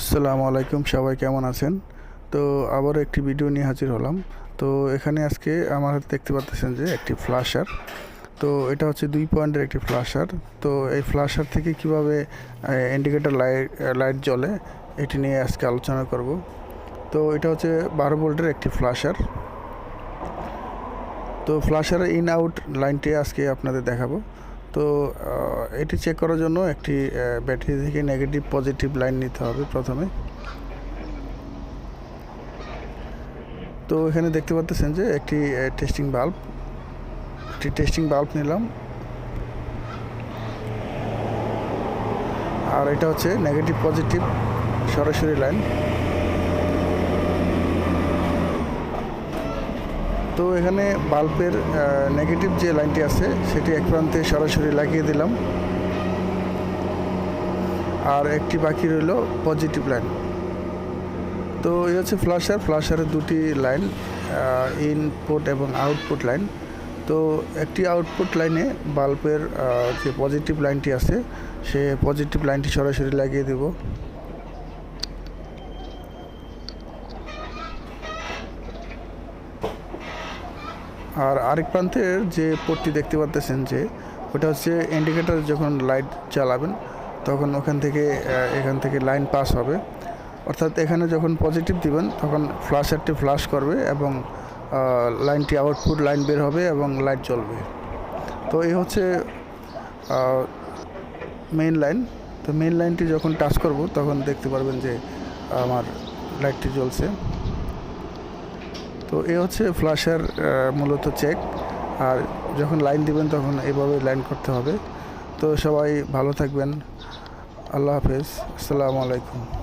আসসালামু আলাইকুম, সবাই কেমন আছেন? তো আবারও একটি ভিডিও নিয়ে হাজির হলাম। তো এখানে আজকে আমার দেখতে পাচ্ছেন যে একটি ফ্লাশার তো এটা হচ্ছে দুই পয়েন্টের একটি ফ্লাশার তো এই ফ্লাশার থেকে কীভাবে ইন্ডিকেটর লাইট লাইট জ্বলে, এটি নিয়ে আজকে আলোচনা করব। তো এটা হচ্ছে বারো ভোল্টের একটি ফ্লাশার তো ফ্লাশারের ইন আউট লাইনটি আজকে আপনাদের দেখাবো। তো এটি চেক করার জন্য একটি ব্যাটারি থেকে নেগেটিভ পজিটিভ লাইন নিতে হবে প্রথমে। তো এখানে দেখতে পাচ্ছেন যে একটি টেস্টিং বাল্ব একটি টেস্টিং বাল্ব নিলাম। আর এটা হচ্ছে নেগেটিভ পজিটিভ সরাসরি লাইন তো এখানে বাল্বের নেগেটিভ যে লাইনটি আছে, সেটি এক প্রান্তে সরাসরি লাগিয়ে দিলাম। আর একটি বাকি রইল পজিটিভ লাইন তো এই হচ্ছে ফ্লাশার ফ্লাশারের দুটি লাইন ইনপুট এবং আউটপুট লাইন তো একটি আউটপুট লাইনে বাল্বের যে পজিটিভ লাইনটি আছে, সে পজিটিভ লাইনটি সরাসরি লাগিয়ে দেব। আর আরেক প্রান্তের যে পোর্টটি দেখতে পাচ্ছেন যে, ওটা হচ্ছে ইন্ডিকেটর যখন লাইট চালাবেন তখন ওখান থেকে এখান থেকে লাইন পাস হবে। অর্থাৎ এখানে যখন পজিটিভ দিবেন, তখন ফ্লাশারটি ফ্লাশ করবে এবং লাইনটি আউটপুট লাইন বের হবে এবং লাইট জ্বলবে। তো এই হচ্ছে মেইন লাইন তো মেইন লাইনটি যখন টাচ করব, তখন দেখতে পারবেন যে আমার লাইটটি জ্বলছে। তো এ হচ্ছে ফ্লাশার মূলত চেক আর যখন লাইন দিবেন তখন এভাবে লাইন করতে হবে। তো সবাই ভালো থাকবেন। আল্লাহ হাফেজ। আসসালামু আলাইকুম।